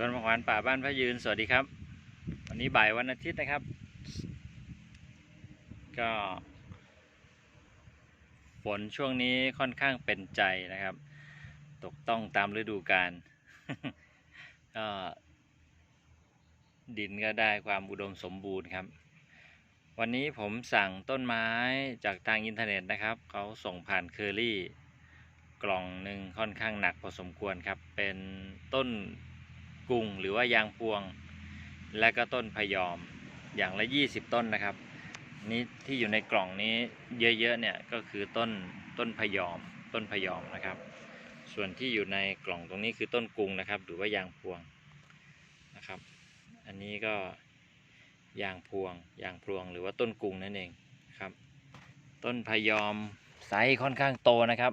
สวนผักหวานป่าบ้านพระยืน สวัสดีครับ วันนี้บ่ายวันอาทิตย์นะครับ ก็ฝนช่วงนี้ค่อนข้างเป็นใจนะครับ ตกต้องตามฤดูกาลก็ดินก็ได้ความอุดมสมบูรณ์ครับ วันนี้ผมสั่งต้นไม้จากทางอินเทอร์เน็ตนะครับ เขาส่งผ่านเคอรี่ กล่องหนึ่งค่อนข้างหนักพอสมควรครับ เป็นต้น กุงหรือว่ายางพวง และก็ต้นพยอมอย่างละ 20 ต้นนะครับ นี่ที่อยู่ในกล่องนี้เยอะๆเนี่ยก็คือต้นต้นพยอม ต้นพยอมนะครับ ส่วนที่อยู่ในกล่องตรงนี้คือต้นกุงนะครับหรือว่ายางพวงนะครับ อันนี้ก็ยางพวงยางพวงหรือว่าต้นกุงนั่นเองครับ ต้นพยอมไซส์ค่อนข้างโตนะครับ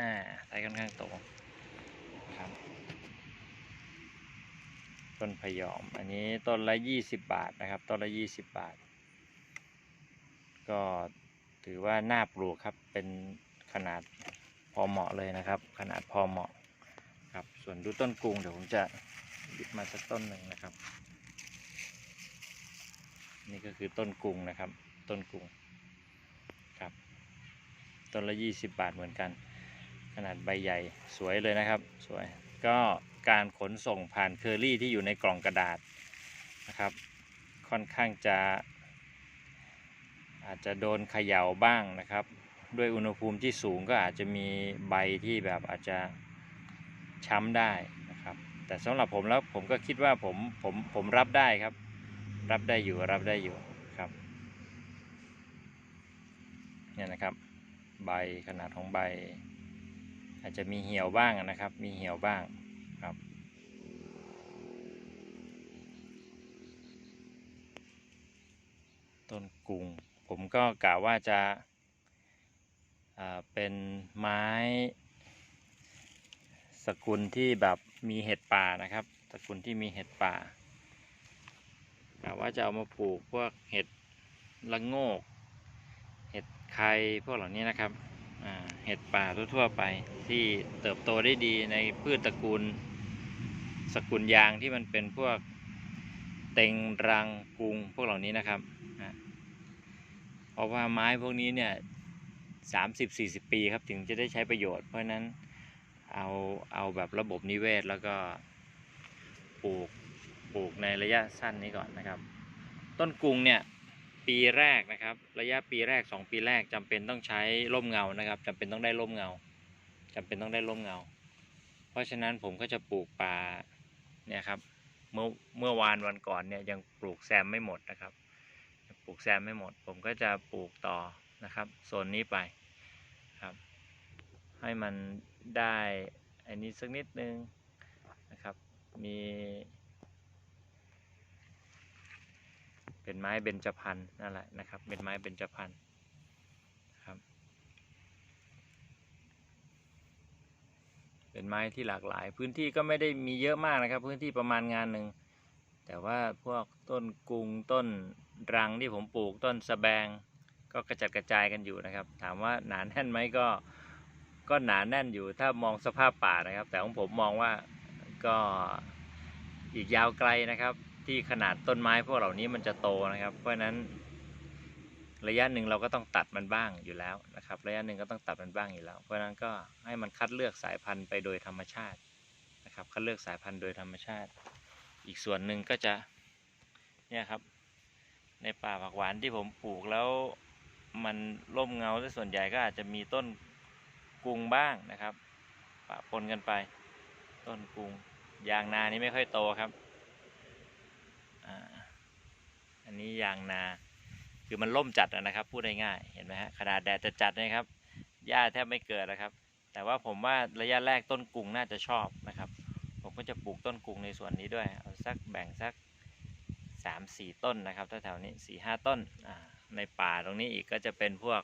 อ่าไซส์ค่อนข้างโตครับ ต้นพยอม อันนี้ต้นละยี่สิบบาทนะครับ ต้นละยี่สิบบาท ก็ถือว่าน่าปลูกครับ เป็นขนาดพอเหมาะเลยนะครับ ขนาดพอเหมาะครับ ส่วนดูต้นกรุงเดี๋ยวผมจะยิบมาสักต้นหนึ่งนะครับ นี่ก็คือต้นกรุงนะครับ ต้นกรุงครับ ต้นละยี่สิบบาทเหมือนกัน ขนาดใบใหญ่สวยเลยนะครับ สวยก็ การขนส่งผ่านเคอรี่ที่อยู่ในกล่องกระดาษนะครับ ค่อนข้างจะ อาจจะโดนเขย่าบ้างนะครับ ด้วยอุณหภูมิที่สูงก็อาจจะมีใบที่แบบอาจจะช้ำได้นะครับ แต่สำหรับผมแล้วผมก็คิดว่าผมผมผมรับได้ครับ รับได้อยู่รับได้อยู่ครับเนี่ยนะครับใบขนาดของใบ อาจจะมีเหี่ยวบ้างนะครับ มีเหี่ยวบ้าง ครับ ต้นกุงผมก็กะว่าจะเป็นไม้สกุลที่แบบมีเห็ดป่านะครับ สกุลที่มีเห็ดป่ากะว่าจะเอามาปลูกพวกเห็ดละโงก เห็ดไข่พวกเหล่านี้นะครับเห็ดป่าทั่วๆไปที่เติบโตได้ดีในพืชตระกูล สกุลยางที่มันเป็นพวกเต็งรังกุงพวกเหล่านี้นะครับเพราะว่าไม้พวกนี้เนี่ยสามสิบสี่สิบปีครับถึงจะได้ใช้ประโยชน์ เพราะนั้นเอาเอาแบบระบบนิเวศแล้วก็ปลูกปลูกในระยะสั้นนี้ก่อนนะครับ ต้นกุงเนี่ยปีแรกนะครับ ระยะปีแรก 2 ปีแรกจำเป็นต้องใช้ร่มเงานะครับจำเป็นต้องได้ร่มเงาจำเป็นต้องได้ร่มเงา เพราะฉะนั้นผมก็จะปลูกป่า เนี่ยครับเมื่อเมื่อวานวันก่อนเนี่ยยังปลูกแซมไม่หมดนะครับปลูกแซมไม่หมด ผมก็จะปลูกต่อนะครับโซนนี้ไปครับ ให้มันได้อันนี้สักนิดนึงนะครับมี เป็นไม้เบญจพรรณนั่นแหละนะครับเป็นไม้เบญจพรรณครับ เป็นไม้ที่หลากหลาย พื้นที่ก็ไม่ได้มีเยอะมากนะครับ พื้นที่ประมาณงานหนึ่งแต่ว่าพวกต้นกุงต้นรังที่ผมปลูกต้นสะแบง ก็กระจัดกระจายกันอยู่นะครับ ถามว่าหนาแน่นไหมก็ก็หนาแน่นอยู่ถ้ามองสภาพป่านะครับ แต่ของผมมองว่าก็อีกยาวไกลนะครับ ที่ขนาดต้นไม้พวกเหล่านี้มันจะโตนะครับ เพราะฉะนั้น ระยะหนึ่งเราก็ต้องตัดมันบ้างอยู่แล้วนะครับ ระยะหนึ่งก็ต้องตัดมันบ้างอยู่แล้ว เพราะฉะนั้นก็ให้มันคัดเลือกสายพันธุ์ไปโดยธรรมชาตินะครับคัดเลือกสายพันธุ์โดยธรรมชาติ อีกส่วนหนึ่งก็จะเนี่ยครับ ในป่าผักหวานที่ผมปลูกแล้วมันร่มเงาซะส่วนใหญ่ก็อาจจะมีต้นกุงบ้างนะครับปะปนกันไป ต้นกุงยางนานี่ไม่ค่อยโตครับออันนี้ยางนา คือมันล่มจัดนะครับพูดง่ายๆเห็นไหมฮะขนาดแดดจะจัดๆนะครับหญ้าแทบไม่เกิดนะครับ แต่ว่าผมว่าระยะแรกต้นกุ้งน่าจะชอบนะครับ ผมก็จะปลูกต้นกุ้งในส่วนนี้ด้วยเอาสักแบ่งสักสามสี่ต้นนะครับแถวๆนี้สี่ห้าต้นในป่าตรงนี้อีกก็จะเป็นพวก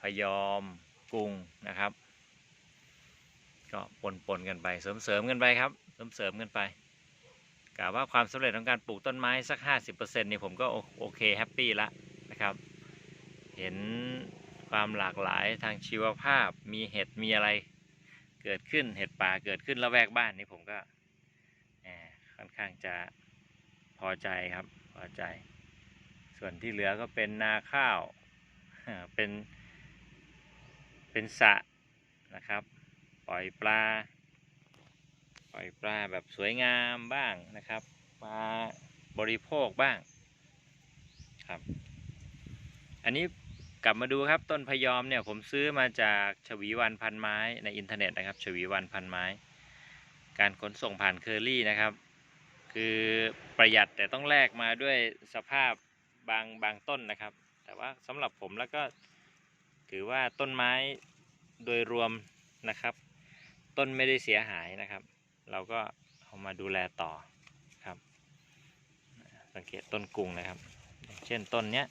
พยอมกุ้งนะครับ ก็ปนๆกันไปเสริมๆกันไปครับเสริมๆกันไป กล่าวว่าความสำเร็จของการปลูกต้นไม้สัก 50%นี่ผมก็โอเคแฮปปี้ละนะครับ เห็นความหลากหลายทางชีวภาพมีเห็ดมีอะไรเกิดขึ้นเห็ดป่าเกิดขึ้นละแวกบ้านนี่ผมก็ค่อนข้างจะพอใจครับพอใจ ส่วนที่เหลือก็เป็นนาข้าวเป็นเป็นสะนะครับ ปล่อยปลา ปล่อยปลาแบบสวยงามบ้างนะครับปลาบริโภคบ้างครับ อันนี้กลับมาดูครับต้นพยอมเนี่ยผมซื้อมาจากชวีวันพันไม้ในอินเทอร์เน็ตนะครับ ชวีวันพันไม้ การขนส่งผ่านเคอรี่นะครับ คือประหยัดแต่ต้องแลกมาด้วยสภาพบางบางต้นนะครับ แต่ว่าสำหรับผมแล้วก็ถือว่าต้นไม้โดยรวมนะครับ ต้นไม่ได้เสียหายนะครับ เราก็เอามาดูแลต่อครับ สังเกตต้นกุ้งนะครับ เช่นต้นเนี้ย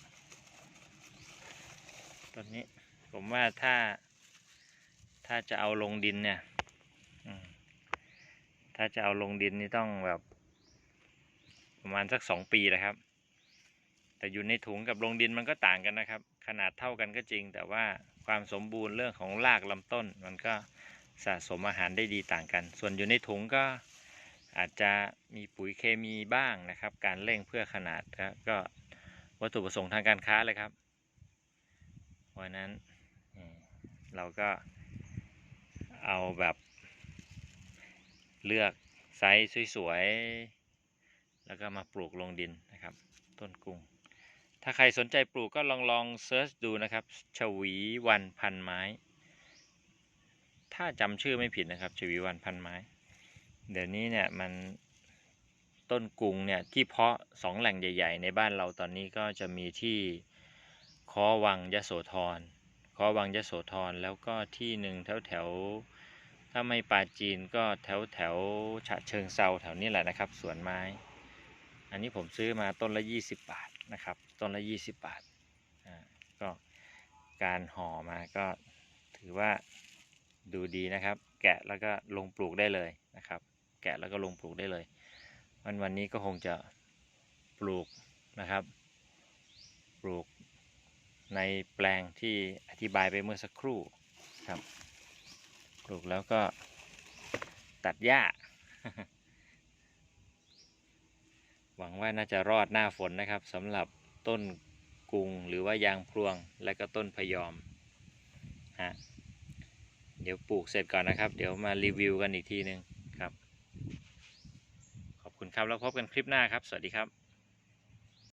ต้นนี้ผมว่าถ้าถ้าจะเอาลงดินเนี่ยถ้าจะเอาลงดินนี่ต้องแบบ ประมาณสักสองปีนะครับ แต่อยู่ในถุงกับลงดินมันก็ต่างกันนะครับ ขนาดเท่ากันก็จริง แต่ว่าความสมบูรณ์เรื่องของรากลำต้นมันก็ สะสมอาหารได้ดีต่างกัน ส่วนอยู่ในถุงก็อาจจะมีปุ๋ยเคมีบ้างนะครับ การเร่งเพื่อขนาดก็ก็วัตถุประสงค์ทางการค้าเลยครับเพราะนั้นเราก็เอาแบบเลือกไซส์สวยๆ แล้วก็มาปลูกลงดินนะครับ ต้นกุ้ง ถ้าใครสนใจปลูกก็ลองลองเซิร์ชดูนะครับ ชวีวันพันไม้ ถ้าจำชื่อไม่ผิดนะครับชวีวันพันไม้ เดี๋ยวนี้เนี่ยมันต้นกุ้งเนี่ยที่เพาะสองแหล่งใหญ่ ๆ ในบ้านเราตอนนี้ก็จะมีที่คอวังยโสธรคอวังยโสธรแล้วก็ที่หนึ่งแถวแถวๆถ้าไม่ปาจีนก็แถวแถวๆฉะเชิงเซาแถวนี้แหละนะครับสวนไม้ อันนี้ผมซื้อมาต้นละ 20 บาทนะครับ ต้นละ 20 บาทอ่าก็การห่อมาก็ถือว่า ดูดีนะครับ แกะแล้วก็ลงปลูกได้เลยนะครับ แกะแล้วก็ลงปลูกได้เลย วันวันนี้ก็คงจะปลูกนะครับ ปลูกในแปลงที่อธิบายไปเมื่อสักครู่ครับ ปลูกแล้วก็ตัดหญ้า หวังว่าน่าจะรอดหน้าฝนนะครับสำหรับต้นกุงหรือว่ายางพรวงและก็ต้นพยอมฮะ เดี๋ยวปลูกเสร็จก่อนนะครับ เดี๋ยวมารีวิวกันอีกทีหนึ่งครับ ขอบคุณครับแล้วพบกันคลิปหน้าครับ สวัสดีครับ